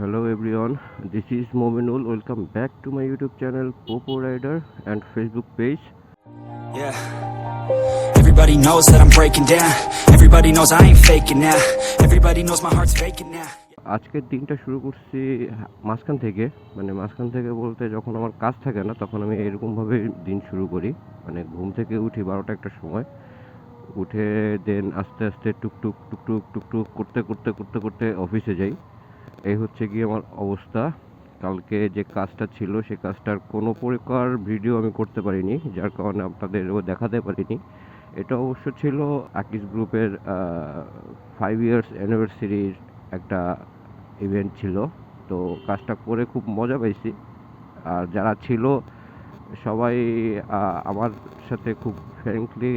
Hello everyone this is Mominul welcome back to my YouTube channel Popo Rider and Facebook page Everybody knows that I'm breaking down. Everybody knows I ain't faking now. Everybody knows my heart's faking now. আজকের দিনটা শুরু করছি মাঝখান থেকে মানে মাঝখান থেকে বলতে যখন আমার কাজ থাকে না তখন আমি এরকমভাবে দিন শুরু করি। মানে ঘুম থেকে উঠি বারোটা একটা সময়। উঠে দেন আস্তে আস্তে টুকটুক টুক টুক করতে করতে করতে করতে অফিসে যাই। এই হচ্ছে গিয়ে আমার অবস্থা। কালকে যে কাজটা ছিল, সে কাজটার কোনো প্রকার ভিডিও আমি করতে পারিনি, যার কারণে আপনাদেরও দেখাতে পারিনি। এটা অবশ্য ছিল আকিস গ্রুপের ফাইভ ইয়ার্স অ্যানিভার্সারির একটা ইভেন্ট ছিল। তো কাজটা করে খুব মজা পাইছি। আর যারা ছিল, সবাই আমার সাথে খুব ফ্র্যাঙ্কলি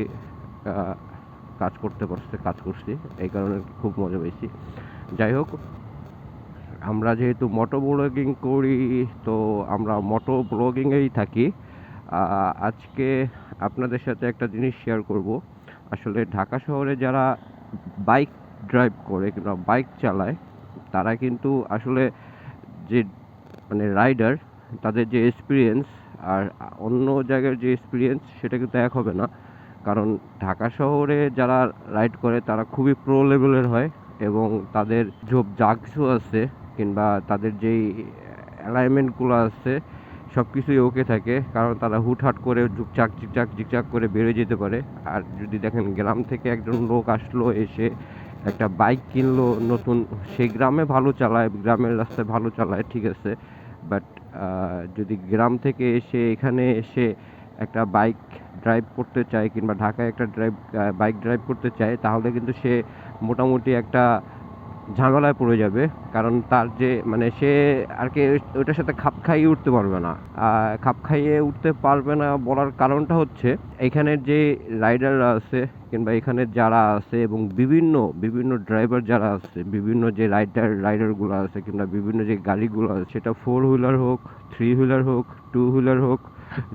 কাজ করতে পারছে, কাজ করছি। এই কারণে খুব মজা পেয়েছি যাই হোক আমরা যেহেতু মোটো ব্লগিং করি, তো আমরা মোটো ব্লগিংয়েই থাকি। আজকে আপনাদের সাথে একটা জিনিস শেয়ার করব। আসলে ঢাকা শহরে যারা বাইক ড্রাইভ করে কিংবা বাইক চালায়, তারা কিন্তু আসলে যে মানে রাইডার তাদের যে এক্সপিরিয়েন্স আর অন্য জায়গার যে এক্সপিরিয়েন্স সেটা কিন্তু এক হবে না। কারণ ঢাকা শহরে যারা রাইড করে, তারা খুবই প্রো লেভেলের হয় এবং তাদের যা কিছু আছে কিংবা তাদের যেই অ্যালাইনমেন্টগুলো আছে সব কিছুই ওকে থাকে। কারণ তারা হুটহাট করে ঝুকচাক ঝিকচাক ঝিকচাক করে বেরোয় যেতে পারে। আর যদি দেখেন গ্রাম থেকে একজন লোক আসলো, এসে একটা বাইক কিনলো নতুন, সে গ্রামে ভালো চালায়, গ্রামের রাস্তায় ভালো চালায়, ঠিক আছে। বাট যদি গ্রাম থেকে এসে এখানে এসে একটা বাইক ড্রাইভ করতে চায় কিংবা ঢাকায় একটা ড্রাইভ বাইক ড্রাইভ করতে চায়, তাহলে কিন্তু সে মোটামুটি একটা ঝামেলায় পড়ে যাবে, কারণ তার যে মানে সে আর কি ওইটার সাথে খাপ খাইয়ে উঠতে পারবে না। খাপ খাইয়ে উঠতে পারবে না বলার কারণটা হচ্ছে এখানের যে রাইডাররা আছে কিংবা এখানে যারা আছে এবং বিভিন্ন বিভিন্ন ড্রাইভার যারা আছে, বিভিন্ন যে রাইডার, রাইডারগুলো আছে কিংবা বিভিন্ন যে গাড়িগুলো আছে, সেটা ফোর হুইলার হোক থ্রি হুইলার হোক টু হুইলার হোক,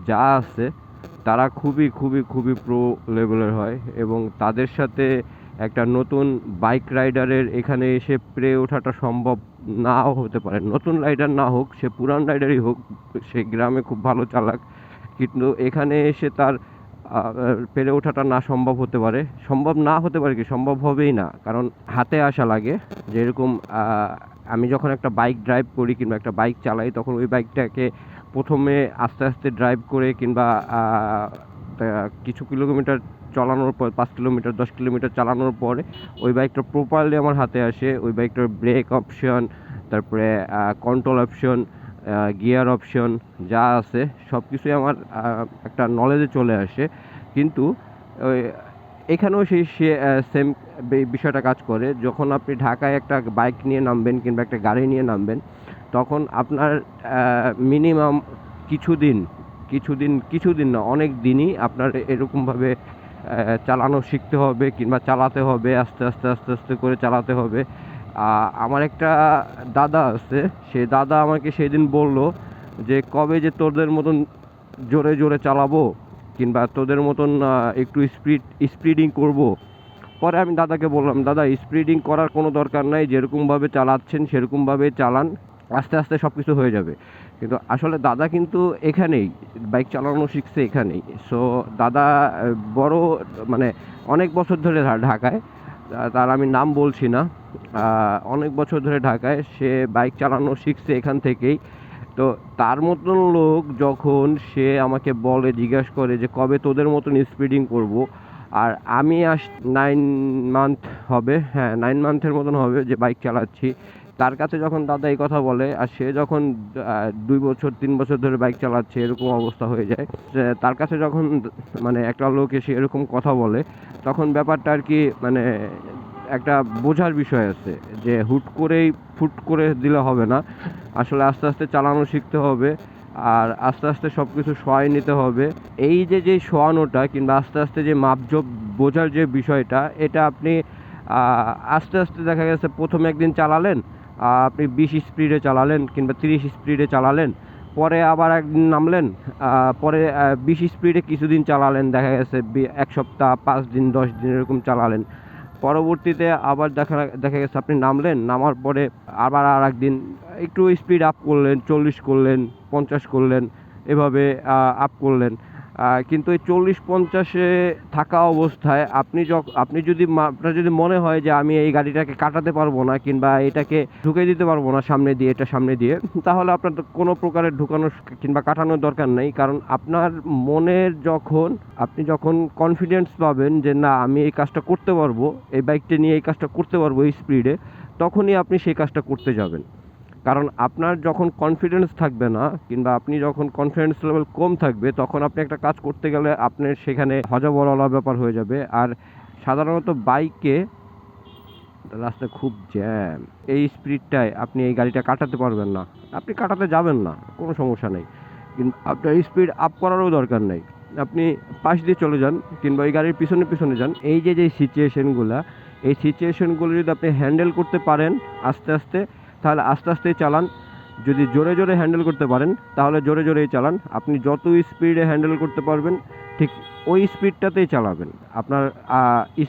যা আছে, তারা খুবই খুবই খুবই প্রো লেভেলের হয় এবং তাদের সাথে একটা নতুন বাইক রাইডারের এখানে এসে পেরে ওঠাটা সম্ভব নাও হতে পারে। নতুন রাইডার না হোক, সে পুরান রাইডারই হোক, সে গ্রামে খুব ভালো চালাক। কিন্তু এখানে এসে তার পেরে ওঠাটা না সম্ভব হতে পারে। সম্ভব না হতে পারে কি? সম্ভব হবেই না। কারণ হাতে আসা লাগে। যেরকম আমি যখন একটা বাইক ড্রাইভ করি কিংবা একটা বাইক চালাই, তখন ওই বাইকটাকে প্রথমে আস্তে আস্তে ড্রাইভ করে কিংবা কিছু কিলোমিটার চালানোর পর, পাঁচ কিলোমিটার, দশ কিলোমিটার চালানোর পরে ওই বাইকটা প্রপারলি আমার হাতে আসে। ওই বাইকটার ব্রেক অপশন তারপরে কন্ট্রোল অপশন গিয়ার অপশন যা আছে সব কিছুই আমার একটা নলেজে চলে আসে। কিন্তু ওই, এখানেও সেই সেম বিষয়টা কাজ করে। যখন আপনি ঢাকায় একটা বাইক নিয়ে নামবেন কিংবা একটা গাড়ি নিয়ে নামবেন, তখন আপনার মিনিমাম কিছুদিন কিছুদিন কিছুদিন না, অনেক দিনই আপনার এরকমভাবে চালানো শিখতে হবে কিংবা চালাতে হবে, আস্তে আস্তে আস্তে আস্তে করে চালাতে হবে। আমার একটা দাদা আছে সে দাদা আমাকে সেদিন বলল যে, কবে যে তোদের মতন জোরে জোরে চালাবো কিংবা তোদের মতন একটু স্পিড স্পিডিং করব? পরে আমি দাদাকে বললাম, দাদা স্পিডিং করার কোনো দরকার নাই, যেরকমভাবে চালাচ্ছেন সেরকমভাবে চালান, আস্তে আস্তে সব কিছু হয়ে যাবে। কিন্তু আসলে দাদা কিন্তু এখানেই, বাইক চালানো শিখছে এখানেই। সো দাদা বড় মানে অনেক বছর ধরে ঢাকায় তার আমি নাম বলছি না। অনেক বছর ধরে ঢাকায়, সে বাইক চালানো শিখছে এখান থেকেই। তো তার মতন লোক যখন সে আমাকে বলে, জিজ্ঞাসা করে যে, কবে তোদের মতন স্পিডিং করব? আর আমি আস নাইন মান্থ হবে হ্যাঁ নাইন মান্থের মতন হবে যে বাইক চালাচ্ছি। তার কাছে যখন দাদা এই কথা বলে আর সে যখন দুই বছর, তিন বছর ধরে বাইক চালাচ্ছে, এরকম অবস্থা হয়ে যায় তার কাছে যখন মানে একটা লোক এসে এরকম কথা বলে, তখন ব্যাপারটা আর কি মানে একটা বোঝার বিষয় আছে যে হুট করেই ফুট করে দিলে হবে না। আসলে আস্তে আস্তে চালানো শিখতে হবে আর আস্তে আস্তে সব কিছু সহায় নিতে হবে। এই যে যে শোয়ানোটা কিংবা আস্তে আস্তে যে মাপজোপ বোঝার যে বিষয়টা, এটা আপনি আস্তে আস্তে দেখা গেছে প্রথমে একদিন চালালেন আপনি বিশ স্পিডে চালালেন কিংবা তিরিশ স্পিডে চালালেন, পরে আবার একদিন নামলেন পরে বিশ স্পিডে কিছুদিন চালালেন, দেখা গেছে এক সপ্তাহ, পাঁচ দিন, দশ দিন এরকম চালালেন। পরবর্তীতে আবার দেখা দেখা গেছে আপনি নামলেন, নামার পরে আবার আর একদিন একটু স্পিড আপ করলেন, চল্লিশ করলেন, পঞ্চাশ করলেন, এভাবে আপ করলেন। কিন্তু এই চল্লিশ পঞ্চাশে থাকা অবস্থায় আপনি যখন আপনি যদি আপনার যদি মনে হয় যে আমি এই গাড়িটাকে কাটাতে পারব না কিংবা এটাকে ঢুকে দিতে পারব না সামনে দিয়ে, এটা সামনে দিয়ে, তাহলে আপনার কোনো প্রকারের ঢুকানোর কিংবা কাটানোর দরকার নেই। কারণ আপনার মনের যখন, আপনি যখন কনফিডেন্স পাবেন যে না, আমি এই কাজটা করতে পারব, এই বাইকটা নিয়ে এই কাজটা করতে পারব এই স্পিডে তখনই আপনি সেই কাজটা করতে যাবেন। কারণ আপনার যখন কনফিডেন্স থাকবে না, কিংবা আপনি যখন কনফিডেন্স লেভেল কম থাকবে, তখন আপনি একটা কাজ করতে গেলে আপনার সেখানে হজবরলা ব্যাপার হয়ে যাবে। আর সাধারণত বাইকে রাস্তায় খুব জ্যাম এই স্পিডটায় আপনি এই গাড়িটা কাটাতে পারবেন না। আপনি কাটাতে যাবেন না, কোনো সমস্যা নেই। কিন্তু আপনার স্পিড আপ করারও দরকার নেই। আপনি পাশ দিয়ে চলে যান, কিংবা এই গাড়ির পিছনে পিছনে যান। এই যে যে সিচুয়েশনগুলো এই সিচুয়েশনগুলো যদি আপনি হ্যান্ডেল করতে পারেন, আস্তে আস্তে তাহলে আস্তে আস্তেই চালান। যদি জোরে জোরে হ্যান্ডেল করতে পারেন, তাহলে জোরে জোরেই চালান। আপনি যত স্পিডে হ্যান্ডেল করতে পারবেন, ঠিক ওই স্পিডটাতেই চালাবেন। আপনার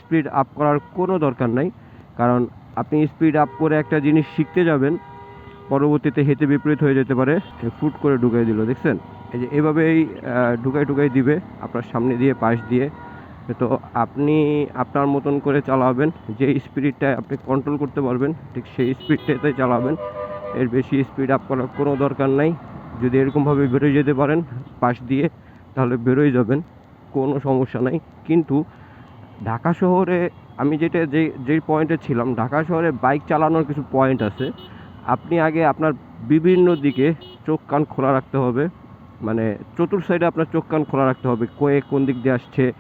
স্পিড আপ করার কোনো দরকার নাই। কারণ আপনি স্পিড আপ করে একটা জিনিস শিখতে যাবেন, পরবর্তীতে হেতে বিপরীত হয়ে যেতে পারে। ফুট করে ঢুকাই দিল, দেখছেন? এই যে এভাবেই ঢুকাই ঢুকাই দিবে, আপনার সামনে দিয়ে, পাশ দিয়ে। তো আপনি আপনার মতন করে চালাবেন যে স্পিডটায় আপনি কন্ট্রোল করতে পারবেন, ঠিক সেই স্পিডটাতে চালাবেন। এর বেশি স্পিড আপ করার কোনো দরকার নাই। যদি এরকমভাবে বেরোয় যেতে পারেন পাশ দিয়ে, তাহলে বেরোয় যাবেন, কোনো সমস্যা নাই। কিন্তু ঢাকা শহরে আমি যেটা যে যেই পয়েন্টে ছিলাম, ঢাকা শহরে বাইক চালানোর কিছু পয়েন্ট আছে। আপনি আগে আপনার বিভিন্ন দিকে চোখ কান খোলা রাখতে হবে। মানে চতুর সাইডে আপনার চোখ কান খোলা রাখতে হবে, কয়ে কোন দিক দিয়ে আসছে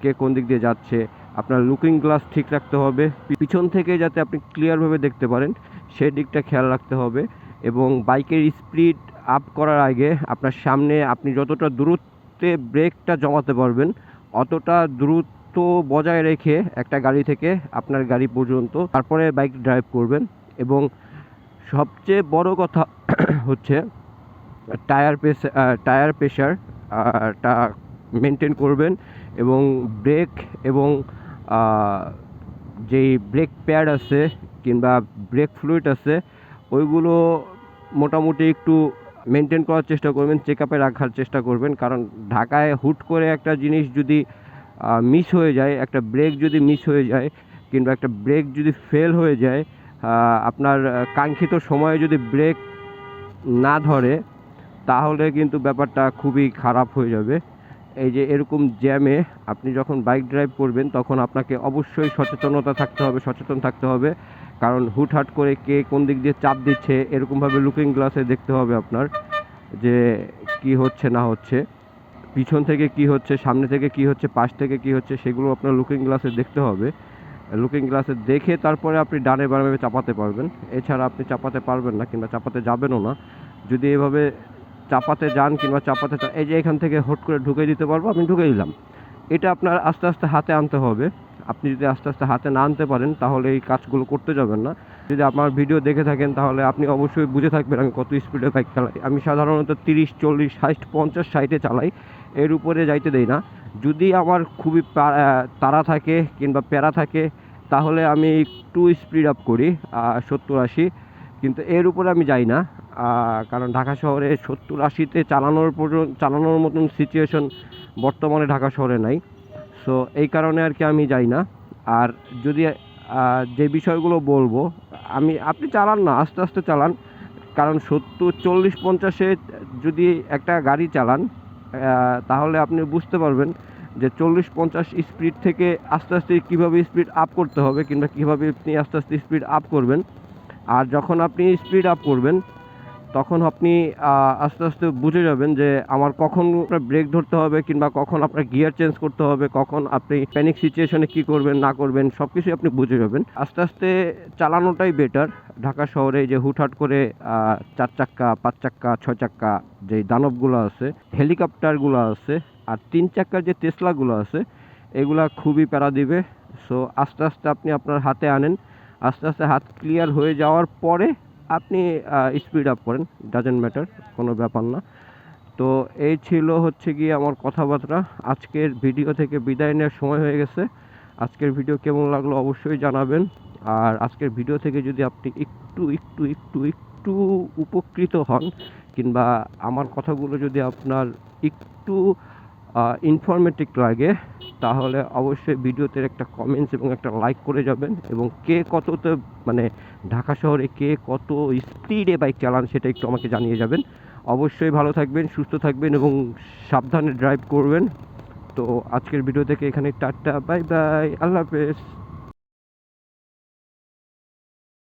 কে কোন দিক দিয়ে যাচ্ছে, আপনার লুকিং গ্লাস ঠিক রাখতে হবে, পিছন থেকে যাতে আপনি ক্লিয়ারভাবে দেখতে পারেন সেই দিকটা খেয়াল রাখতে হবে এবং বাইকের স্পিড আপ করার আগে আপনার সামনে আপনি যতটা দূরত্বে ব্রেকটা জমাতে পারবেন, অতটা দ্রুত বজায় রেখে একটা গাড়ি থেকে আপনার গাড়ি পর্যন্ত তারপরে বাইক ড্রাইভ করবেন এবং সবচেয়ে বড় কথা হচ্ছে টায়ার পেস টায়ার প্রেশার টা মেনটেন করবেন এবং ব্রেক এবং যেই ব্রেক প্যাড আছে কিংবা ব্রেক ফ্লুইড আছে, ওইগুলো মোটামুটি একটু মেনটেন করার চেষ্টা করবেন চেক আপে রাখার চেষ্টা করবেন। কারণ ঢাকায় হুট করে একটা জিনিস যদি মিস হয়ে যায়, একটা ব্রেক যদি মিস হয়ে যায় কিংবা একটা ব্রেক যদি ফেল হয়ে যায় আপনার কাঙ্ক্ষিত সময়ে যদি ব্রেক না ধরে, তাহলে কিন্তু ব্যাপারটা খুবই খারাপ হয়ে যাবে। এই যে এরকম জ্যামে আপনি যখন বাইক ড্রাইভ করবেন, তখন আপনাকে অবশ্যই সচেতনতা থাকতে হবে, সচেতন থাকতে হবে। কারণ হুটহাট করে কে কোন দিক দিয়ে চাপ দিচ্ছে, এরকমভাবে লুকিং গ্লাসে দেখতে হবে আপনার যে কি হচ্ছে, না হচ্ছে। পিছন থেকে কি হচ্ছে, সামনে থেকে কি হচ্ছে, পাশ থেকে কি হচ্ছে, সেগুলো আপনার লুকিং গ্লাসে দেখতে হবে। লুকিং গ্লাসে দেখে তারপরে আপনি ডানে বামে চাপাতে পারবেন। এছাড়া আপনি চাপাতে পারবেন না কিংবা চাপাতে যাবেনও না। যদি এভাবে চাপাতে যান কিংবা চাপাতে চা- এই যে এখান থেকে হট করে ঢুকে দিতে পারব, আমি ঢুকে দিলাম। এটা আপনার আস্তে আস্তে হাতে আনতে হবে। আপনি যদি আস্তে আস্তে হাতে না আনতে পারেন, তাহলে এই কাজগুলো করতে যাবেন না। যদি আমার ভিডিও দেখে থাকেন, তাহলে আপনি অবশ্যই বুঝে থাকবেন আমি কত স্পিডে বাইক চালাই। আমি সাধারণত তিরিশ, চল্লিশ, ষাট, পঞ্চাশ, ষাটে চালাই। এর উপরে যাইতে দেই না। যদি আমার খুবই তাড়া থাকে কিংবা প্যারা থাকে, তাহলে আমি একটু স্পিড আপ করি সত্তর, আশি। কিন্তু এর উপরে আমি যাই না। কারণ ঢাকা শহরে সত্তর আশিতে চালানোর পর্যন্ত, চালানোর মতন সিচুয়েশন বর্তমানে ঢাকা শহরে নাই। সো এই কারণে আর কি আমি যাই না। আর যদি যে বিষয়গুলো বলব, আমি, আপনি চালান না, আস্তে আস্তে চালান। কারণ সত্তর, চল্লিশ, পঞ্চাশে যদি একটা গাড়ি চালান তাহলে আপনি বুঝতে পারবেন যে চল্লিশ, পঞ্চাশ স্পিড থেকে আস্তে আস্তে কীভাবে স্পিড আপ করতে হবে কিংবা কীভাবে আপনি আস্তে আস্তে স্পিড আপ করবেন। আর যখন আপনি স্পিড আপ করবেন তখন আপনি আস্তে আস্তে বুঝে যাবেন যে আমার কখন আপনার ব্রেক ধরতে হবে কিংবা কখন আপনার গিয়ার চেঞ্জ করতে হবে, কখন আপনি প্যানিক সিচুয়েশনে কি করবেন, না করবেন সব কিছুই আপনি বুঝে যাবেন। আস্তে আস্তে চালানোটাই বেটার ঢাকা শহরে যে হুটহাট করে চার চাক্কা, পাঁচ চাক্কা, ছয় চাক্কা যে দানবগুলো আছে হেলিকপ্টারগুলো আছে, আর তিন চাক্কার যে টেসলাগুলো আছে, এগুলা খুবই প্যারা দিবে। সো আস্তে আস্তে আপনি আপনার হাতে আনেন। আস্তে আস্তে হাত ক্লিয়ার হয়ে যাওয়ার পরে আপনি স্পিড আপ করেন ডাজেন্ট ম্যাটার কোনো ব্যাপার না। তো এই ছিল হচ্ছে গিয়ে আমার কথাবার্তা। আজকের ভিডিও থেকে বিদায় নেওয়ার সময় হয়ে গেছে। আজকের ভিডিও কেমন লাগল অবশ্যই জানাবেন। আর আজকের ভিডিও থেকে যদি আপনি একটু একটু একটু একটু উপকৃত হন, কিংবা আমার কথাগুলো যদি আপনার একটু ইনফরমেটিভ লাগে, তাহলে অবশ্যই ভিডিওতে একটা কমেন্টস এবং একটা লাইক করে যাবেন। এবং কে কততে মানে ঢাকা শহরে কে কত স্পিডে বাইক চালান সেটা একটু আমাকে জানিয়ে যাবেন। অবশ্যই ভালো থাকবেন, সুস্থ থাকবেন এবং সাবধানে ড্রাইভ করবেন। তো আজকের ভিডিও থেকে এখানে টাটা বাই বাই আল্লাহ হাফেজ।